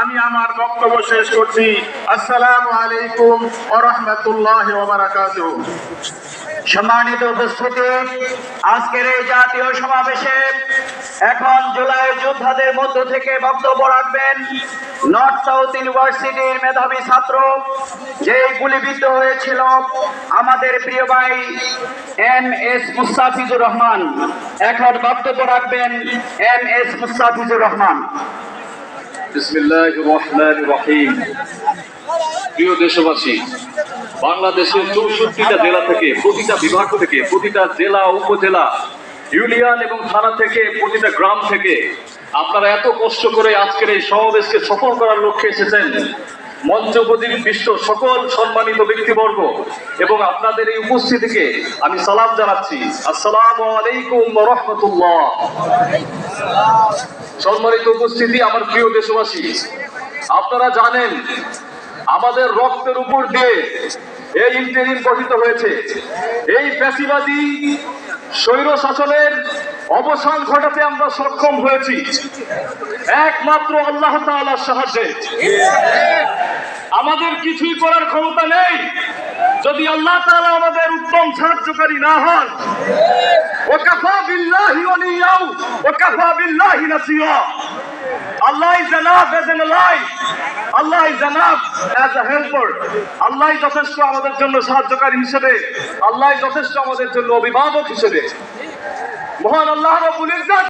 আমি আমার বক্তব্য শেষ করছি। আসসালামু আলাইকুম ওয়া রাহমাতুল্লাহি সম্মানিত উপস্থিতি, আজকের এই জাতীয় সমাবেশে এখন জুলাই যোদ্ধাদের মধ্য থেকে বক্তব্য রাখবেন নর্থ সাউথ ইউনিভার্সিটির মেধাবী ছাত্র যে গুলিবিদ্ধ হয়েছিল আমাদের প্রিয় ভাই এম এস মুস্তাফিজুর রহমান। এখন বক্তব্য রাখবেন এম এস মুস্তাফিজুর রহমান। প্রিয় দেশবাসী, বাংলাদেশের চৌষট্টিটা জেলা থেকে, প্রতিটা বিভাগ থেকে, প্রতিটা জেলা, উপজেলা, ইউনিয়ন এবং থানা থেকে, প্রতিটা গ্রাম থেকে আপনারা এত কষ্ট করে আজকের এই সমাবেশকে সফল করার লক্ষ্যে এসেছেন। মঞ্চ বিশ্ব সকল সম্মানিত ব্যক্তিবর্গ এবং আপনাদের এই উপস্থিতিকে আমি সালাম জানাচ্ছি। আসসালামু আলাইকুম রহমতুল্লাহ। সম্মানিত উপস্থিতি আমার প্রিয় দেশবাসী, আপনারা জানেন আমাদের রক্তের উপর দিয়ে এই ইন্টারিম গঠিত হয়েছে। এই ফ্যাসিবাদী স্বৈর শাসনের অবসান ঘটাতে আমরা সক্ষম হয়েছি। একমাত্র আল্লাহ তাআলার সাহায্যে। আমাদের কিছুই করার ক্ষমতা নেই। যদি আল্লাহ তাআলা আমাদের উত্তম সাহায্যকারী না হন ওকাফা বিল্লাহি ওয়ালিয়াউ ওকাফা বিল্লাহি Nasira enough as an ally. Allah is enough as a helper. আল্লাহ যথেষ্ট আমাদের জন্য সাহায্যকারী হিসেবে আল্লাহ যথেষ্ট আমাদের জন্য অভিভাবক হিসেবে মহান আল্লাহ রব্বুল ইজ্জত